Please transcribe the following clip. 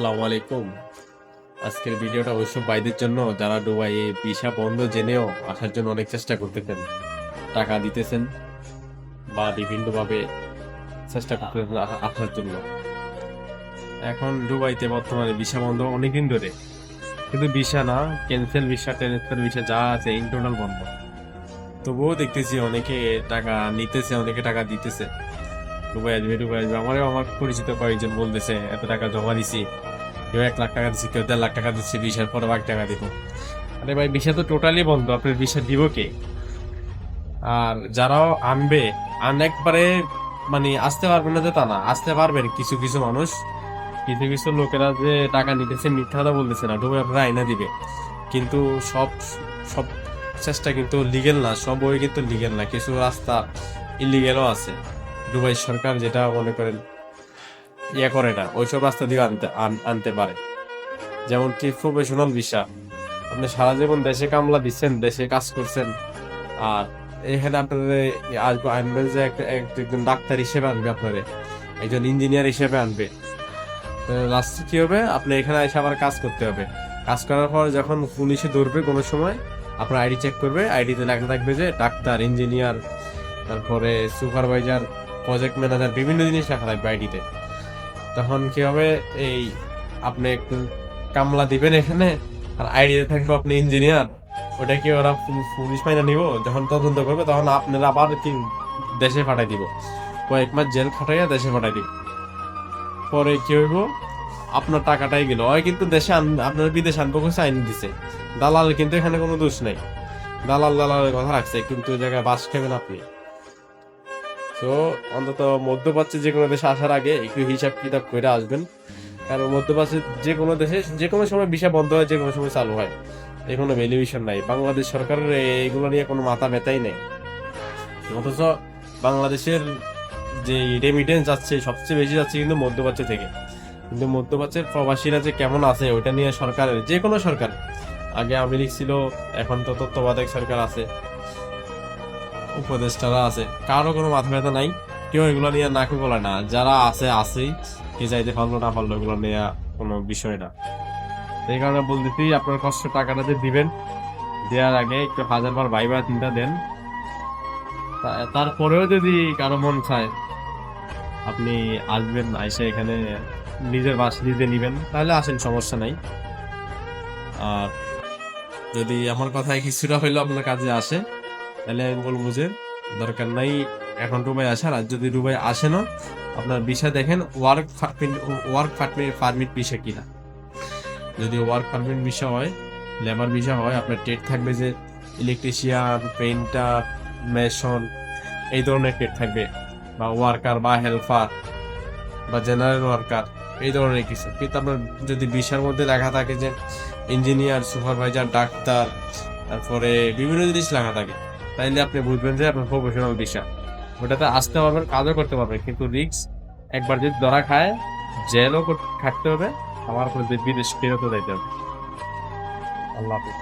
আসসালামু আলাইকুম। আজকের ভিডিওটা ওইসব ভাইদের জন্য, যারা দুবাইয়ে ভিসা বন্ধ জেনেও আসার জন্য অনেক চেষ্টা করতেছেন, টাকা দিতেছেন বা বিভিন্নভাবে চেষ্টা করতেছেন আসার জন্য। এখন দুবাইতে বর্তমানে ভিসা বন্ধ অনেকদিন ধরে। কিন্তু ভিসা না ক্যান্সেল ভিসা ট্রান্সফার ভিসা যা আছে ইন্টারনাল বন্ধ। তবুও দেখতেছি অনেকে টাকা নিতেছে, অনেকে টাকা দিতেছে। দুবাই আসবে দুবাই আসবে। আমারও আমার পরিচিত কয়েকজন বলতেছে, এত টাকা জমা দিছি। কেউ এক লাখ টাকা দিচ্ছি কেউ দেড় লাখ টাকা দিচ্ছি বিশার পরে বাকি টাকা দিব। আরে ভাই বিশা তো টোটালি বন্ধ আপনার বিশা দিব কে? আর যারাও আনবে আন একবারে মানে আসতে পারবে না যে তা না আসতে পারবেন কিছু কিছু মানুষ। কিছু কিছু লোকেরা যে টাকা নিতেছে মিথ্যা কথা বলতেছে না ডুবে আপনারা আইনা দিবে। কিন্তু সব সব চেষ্টা কিন্তু লিগেল না সব বই কিন্তু লিগেল না কিছু রাস্তা ইলিগেলও আছে। দুবাই সরকার যেটা মনে করেন ইয়ে করে না, ওইসব রাস্তা দিয়ে আনতে, আন- আনতে পারে। যেমন কি প্রফেশনাল ভিসা আপনি সারা জীবন দেশে কামলা দিচ্ছেন, দেশে কাজ করছেন, আর এখানে আপনাদের আসবে আনবে যে একজন ডাক্তার হিসেবে আনবে আপনাদের একজন ইঞ্জিনিয়ার হিসেবে আনবে। লাস্টে কি হবে? আপনি এখানে এসে আবার কাজ করতে হবে। কাজ করার পর যখন পুলিশে ধরবে কোনো সময়, আপনার আইডি চেক করবে, আইডিতে লেখা থাকবে যে ডাক্তার ইঞ্জিনিয়ার তারপরে সুপারভাইজার প্রজেক্ট ম্যানেজার বিভিন্ন জিনিস লেখা থাকবে আইডিতে। তখন কি হবে? এই, আপনি একটু কামলা দিবেন এখানে, আর আইডিতে থাকবে আপনি ইঞ্জিনিয়ার ওটা কি ওরা পুলিশ মাইনা নিব? যখন তদন্ত করবে, তখন আপনারা আবার কি দেশে পাঠাই দিব। কয়েক মাস জেল খাটাইয়া দেশে পাঠাই দিব। পরে কি হইব? আপনার টাকাটাই গেল। ওই কিন্তু দেশে আপনার বিদেশ আনব কিছু আইন দিছে। দালাল কিন্তু এখানে কোনো দোষ নাই। দালাল দালালের কথা রাখছে। কিন্তু জায়গায় বাস খাবেন আপনি। তো অন্তত মধ্যপ্রাচ্যে যে কোনো দেশে আসার আগে একটু হিসাব কিতাব করে আসবেন। কারণ মধ্যপ্রাচ্যে যে কোনো দেশে, যে কোনো সময় ভিসা বন্ধ হয়, যে কোনো সময় চালু হয়। এই কোনো ভ্যালুয়েশন নাই। বাংলাদেশ সরকারের এগুলো নিয়ে কোনো মাথা ব্যথাই নেই। অথচ বাংলাদেশের যে রেমিটেন্স যাচ্ছে, সবচেয়ে বেশি যাচ্ছে কিন্তু মধ্যপ্রাচ্য থেকে। কিন্তু মধ্যপ্রাচ্যের প্রবাসীরা যে কেমন আছে, ওইটা নিয়ে সরকারের, যে কোনো সরকার। আগে আওয়ামী লীগ ছিল, এখন তো তত্ত্বাবধায়ক সরকার আছে। উপদেষ্টারা আছে। কারও কোনো মাথা ব্যথা নাই। কেউ এগুলো নিয়ে নাকু বলে না। যারা আছে, আছেই। কে যাইতে পারল, না পারল, এগুলো নিয়ে কোনো বিষয় না। এই কারণে বলতেছি, আপনার কষ্ট টাকাটা যে দিবেন, দেওয়ার আগে একটু হাজার বার ভাইবা চিন্তা দেন। তারপরেও যদি কারও মন চায়, আপনি আসবেন, আইসে এখানে নিজের বাস নিজে নিবেন, তাহলে আসেন, সমস্যা নাই। আর যদি আমার কথায় কিছুটা হইলেও আপনার কাজে আসে তাহলে আমি বলব যে দরকার নাই, এখন দুবাই আসার, আর যদি দুবাই আসে না, আপনার ভিসা দেখেন ওয়ার্ক ওয়ার্ক পারমিট ভিসা কিনা। যদি ওয়ার্ক পারমিট ভিসা হয় লেবার ভিসা হয়, আপনার টেট থাকবে যে ইলেকট্রিশিয়ান পেইন্টার মেশন এই ধরনের টেট থাকবে, বা ওয়ার্কার বা হেল্পার বা জেনারেল ওয়ার্কার এই ধরনের কিছু। কিন্তু আপনার যদি ভিসার মধ্যে লেখা থাকে যে ইঞ্জিনিয়ার সুপারভাইজার ডাক্তার তারপরে বিভিন্ন জিনিস লেখা থাকে। তাইলে আপনি বুঝবেন যে আপনার প্রফেশনাল দিশা। ওটাতে আসতে পারবেন, কাজও করতে পারবেন, কিন্তু রিক্স একবার যদি ধরা খায় জেলও থাকতে হবে, আমার বিদেশ ফেরতও যাইতে হবে। আল্লাহ হাফিজ।